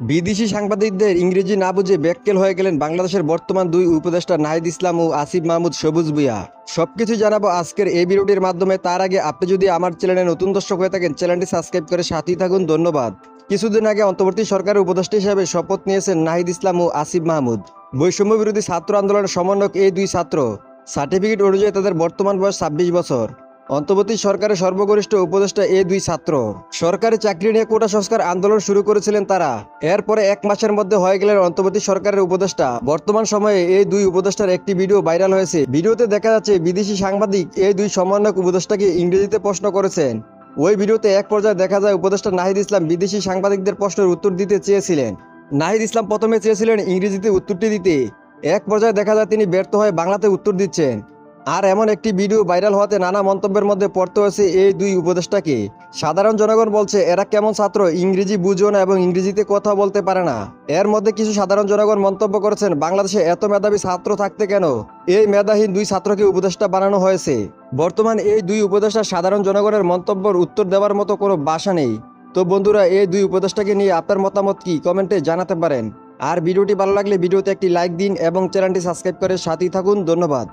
বিদেশি সাংবাদিকদের ইংরেজি না বুঝে ব্যাককেল হয়ে গেলেন বাংলাদেশের বর্তমান দুই উপদেষ্টা নাহিদ ইসলাম ও আসিফ মাহমুদ সবুজ ভুইয়া। সবকিছু জানাব আজকের এই ভিডিওটির মাধ্যমে। তার আগে আপনি যদি আমার চ্যানেলে নতুন দর্শক হয়ে থাকেন, চ্যানেলটি সাবস্ক্রাইব করে সাথেই থাকুন। ধন্যবাদ। কিছুদিন আগে অন্তর্বর্তী সরকারের উপদেষ্টা হিসেবে শপথ নিয়েছেন নাহিদ ইসলাম ও আসিফ মাহমুদ। বৈষম্য বিরোধী ছাত্র আন্দোলনের সমন্বয়ক এই দুই ছাত্র। সার্টিফিকেট অনুযায়ী তাদের বর্তমান বয়স ছাব্বিশ বছর। অন্তর্বর্তী সরকারের সর্বগরিষ্ঠ উপদেষ্টা এই দুই ছাত্র। সরকারি চাকরি নিয়ে কোটা সংস্কার আন্দোলন শুরু করেছিলেন তারা। এরপরে এক মাসের মধ্যে হয়ে গেলেন অন্তর্বর্তী সরকারের উপদেষ্টা। বর্তমান সময়ে এই দুই উপদেষ্টার একটি ভিডিও ভাইরাল হয়েছে। ভিডিওতে দেখা যাচ্ছে বিদেশি সাংবাদিক এই দুই সমন্বয়ক উপদেষ্টাকে ইংরেজিতে প্রশ্ন করেছেন। ওই ভিডিওতে এক পর্যায়ে দেখা যায় উপদেষ্টা নাহিদ ইসলাম বিদেশি সাংবাদিকদের প্রশ্নের উত্তর দিতে চেয়েছিলেন। নাহিদ ইসলাম প্রথমে চেয়েছিলেন ইংরেজিতে উত্তরটি দিতে। এক পর্যায়ে দেখা যায় তিনি ব্যর্থ হয়ে বাংলাতে উত্তর দিচ্ছেন। আর এমন একটি ভিডিও ভাইরাল হওয়াতে নানা মন্তব্যের মধ্যে পড়তে হয়েছে এই দুই উপদেষ্টাকে। সাধারণ জনগণ বলছে, এরা কেমন ছাত্র? ইংরেজি বুঝো না এবং ইংরেজিতে কথা বলতে পারে না। এর মধ্যে কিছু সাধারণ জনগণ মন্তব্য করেছেন, বাংলাদেশে এত মেধাবী ছাত্র থাকতে কেন? এই মেধাহীন দুই ছাত্রকে উপদেষ্টা বানানো হয়েছে। বর্তমান এই দুই উপদেষ্টা সাধারণ জনগণের মন্তব্যের উত্তর দেওয়ার মতো কোনো বাসা নেই। তো বন্ধুরা, এই দুই উপদেষ্টাকে নিয়ে আপনার মতামত কি? কমেন্টে জানাতে পারেন। আর ভিডিওটি ভালো লাগলে ভিডিওতে একটি লাইক দিন এবং চ্যানেলটি সাবস্ক্রাইব করে সাথেই থাকুন। ধন্যবাদ।